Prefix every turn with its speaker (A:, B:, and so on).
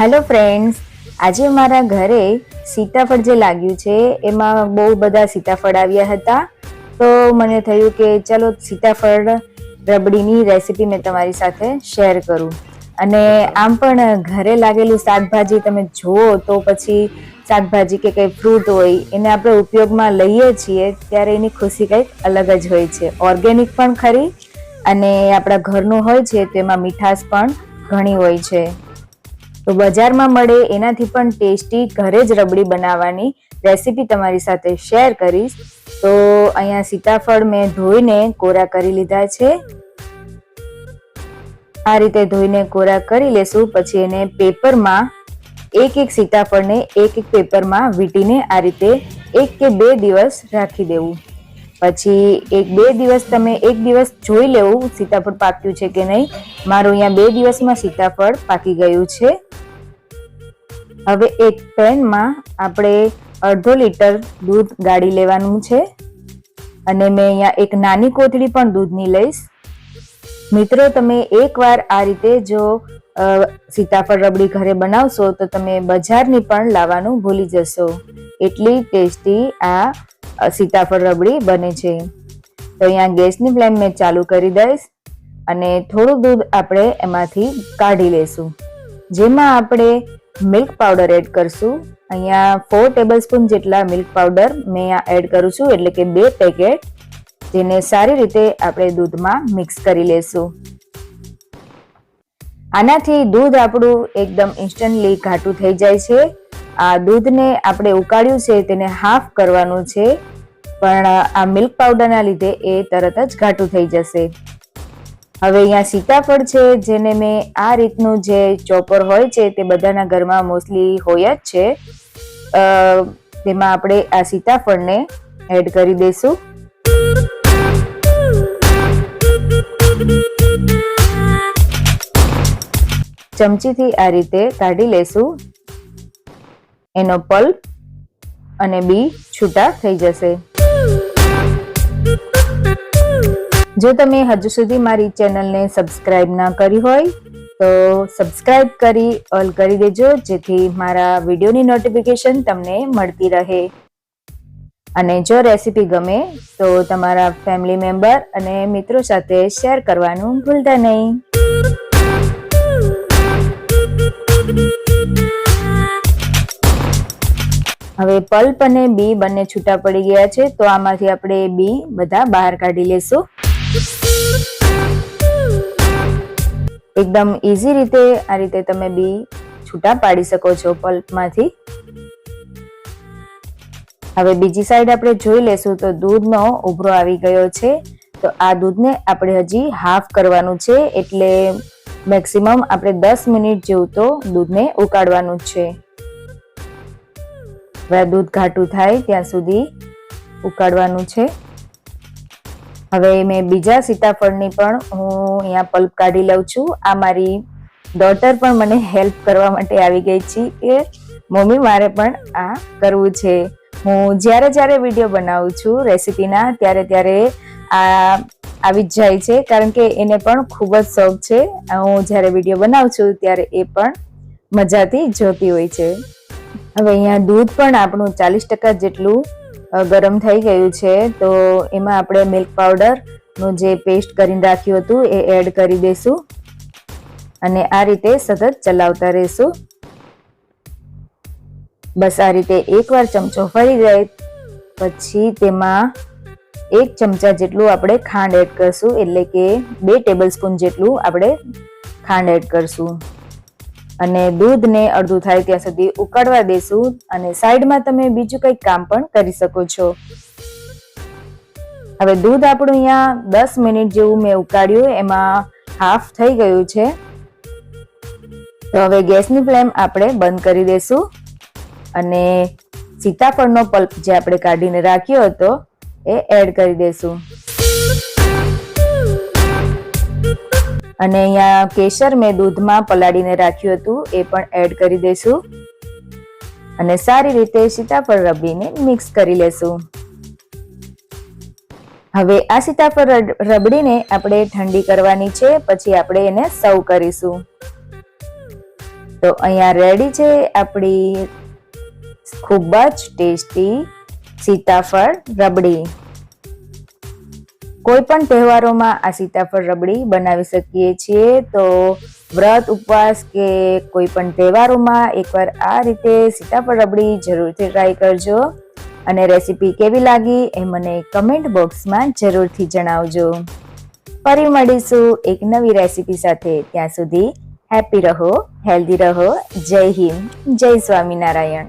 A: Hello friends, આજે મારા ઘરે સીતાફળ જે લાગ્યું છે, એમાં બહુ બધા સીતાફળ આવ્યા હતા. તો મને થયું કે ચલો સીતાફળ રબડીની રેસીપી મેં તમારી સાથે શેર કરું. અને આમ પણ ઘરે લાગેલું શાકભાજી તમે જુઓ તો પછી શાકભાજી કે કંઈ ફ્રૂટ હોય, એને આપણે ઉપયોગમાં લઈએ છીએ, ત્યારે એની ખુશી કંઈક અલગ જ હોય છે. ઓર્ગેનિક પણ ખરી અને આપણા ઘરનું હોય છે, તેમાં મીઠાશ પણ ઘણી હોય છે. તો બજારમાં મળે એનાથી પણ ટેસ્ટી ઘરે જ રબડી બનાવવાની રેસીપી તમારી સાથે શેર કરીશ. તો અહીંયા સીતાફળ મેં ધોઈને કોરા કરી લીધા છે. આ રીતે ધોઈને કોરા કરી લેશું, પછી એને પેપરમાં એક એક સીતાફળને એક એક પેપરમાં વીંટીને આ રીતે એક કે બે દિવસ રાખી દેવું. પછી એક બે દિવસ તમે એક દિવસ જોઈ લેવું સીતાફળ પાક્યું છે કે નહીં. મારું અહીંયા બે દિવસમાં સીતાફળ પાકી ગયું છે. હવે એક પેનમાં આપણે અડધો લીટર દૂધ ગાળી લેવાનું છે. અને મેં અહીંયા એક નાની કોથળી પણ દૂધની લઈશ. મિત્રો, તમે એકવાર આ રીતે જો સીતાફળ રબડી ઘરે બનાવશો, તો તમે બજારની પણ લાવવાનું ભૂલી જશો. એટલી ટેસ્ટી આ સીતાફળ રબડી બને છે. તો અહીંયા ગેસની ફ્લેમ મેં ચાલુ કરી દઈશ અને થોડું દૂધ આપણે એમાંથી કાઢી લેશું જેમાં આપણે મિલ્ક પાવડર એડ કરશું. અહીંયા ફોર ટેબલ સ્પૂન જેટલા મિલ્ક પાવડર મેં એડ કરું છું, એટલે કે બે પેકેટ જેને સારી રીતે આપણે દૂધમાં મિક્સ કરી લેશું. આનાથી દૂધ આપણું એકદમ ઇન્સ્ટન્ટલી ઘાટું થઈ જાય છે. આ દૂધને આપણે ઉકાળ્યું છે, તેને હાફ કરવાનું છે, પણ આ મિલ્ક પાવડરના લીધે એ તરત જ ઘાટું થઈ જશે. હવે અહીંયા સીતાફળ છે, જેને મેં આ રીતનું જે ચોપર હોય છે, તે બધાના ઘરમાં મોસ્ટલી હોય જ છે. તેમાં આપણે આ સીતાફળને એડ કરી દઈશું. ચમચીથી આ રીતે કાઢી લેશું. એનો પલ્પ અને બી છૂટા થઈ જશે. જો તમે હજુ સુધી મારી ચેનલને સબસ્ક્રાઇબ ના કરી હોય, તો સબસ્ક્રાઇબ કરી, ઓલ કરી દેજો, જેથી મારા વિડીયોની નોટિફિકેશન તમને મળતી રહે. અને જો રેસીપી ગમે, તો તમારા ફેમિલી મેમ્બર અને મિત્રો સાથે શેર કરવાનું ભૂલતા નહીં. હવે પલ્પ અને બી બંને છૂટા પડી ગયા છે, તો આમાંથી આપણે બી બધા બહાર કાઢી લેશું. એકદમ ઇઝી રીતે આ રીતે તમે બી છૂટા પાડી શકો છો પલ્પમાંથી. હવે બીજી સાઈડ આપણે જોઈ લેશું તો દૂધનો ઉભરો આવી ગયો છે. તો આ દૂધને આપણે હજી હાફ કરવાનું છે એટલે મેક્સિમમ આપણે દસ મિનિટ જેવું તો દૂધને ઉકાળવાનું છે. હવે દૂધ ઘાટું થાય ત્યાં સુધી ઉકાળવાનું છે. હવે મેં બીજા સીતાફળની પણ હું અહીંયા પલ્પ કાઢી લઉં છું. આ મારી ડોટર પણ મને હેલ્પ કરવા માટે આવી ગઈ છે કે મમ્મી મારે પણ આ કરવું છે. હું જ્યારે જ્યારે વીડિયો બનાવું છું રેસીપીના, ત્યારે ત્યારે આ આવી જ જાય છે. કારણ કે એને પણ ખૂબ જ શોખ છે. હું જ્યારે વીડિયો બનાવું છું ત્યારે એ પણ મજાથી જોતી હોય છે. હવે અહીંયા દૂધ પણ આપણું ચાલીસ ટકા જેટલું ગરમ થઈ ગયું છે, તો એમાં આપણે મિલ્ક પાવડરનું જે પેસ્ટ કરીને રાખ્યું હતું, એ એડ કરી દઈશું. અને આ રીતે સતત ચલાવતા રહીશું. બસ આ રીતે એકવાર ચમચો ફરી જાય, પછી તેમાં એક ચમચા જેટલું આપણે ખાંડ એડ કરશું, એટલે કે બે ટેબલ સ્પૂન જેટલું આપણે ખાંડ એડ કરશું. અને દૂધને અડધું થાય ત્યાં સુધી ઉકાળવા દેશું અને સાઈડમાં તમે બીજું કંઈક કામ પણ કરી શકો છો. હવે દૂધ આપણું અહીંયા દસ મિનિટ જેવું મેં ઉકાળ્યું, એમાં હાફ થઈ ગયું છે. તો હવે ગેસની ફ્લેમ આપણે બંધ કરી દેશું અને સીતાફળનો પલ્પ જે આપણે કાઢીને રાખ્યો હતો, એ એડ કરી દેશું. અને અહીંયા કેસર મેં દૂધમાં પલાળીને રાખ્યું હતું, એ પણ એડ કરી દઈશું. અને સારી રીતે સીતાફળ રબડીને મિક્સ કરી લેશું. હવે આ સીતાફળ રબડીને આપણે ઠંડી કરવાની છે, પછી આપણે એને સર્વ કરીશું. તો અહીંયા રેડી છે આપણી ખૂબ જ ટેસ્ટી સીતાફળ રબડી. કોઈ પણ તહેવારોમાં આ સીતાફળ રબડી બનાવી શકીએ છીએ. તો વ્રત, ઉપવાસ કે કોઈ પણ તહેવારોમાં એકવાર આ રીતે સીતાફળ રબડી જરૂરથી ટ્રાય કરજો. અને રેસીપી કેવી લાગી એ મને કમેન્ટ બોક્સમાં જરૂરથી જણાવજો. ફરી મળીશું એક નવી રેસીપી સાથે. ત્યાં સુધી હેપી રહો હેલ્ધી રહો. જય હિન્દ, જય સ્વામિનારાયણ.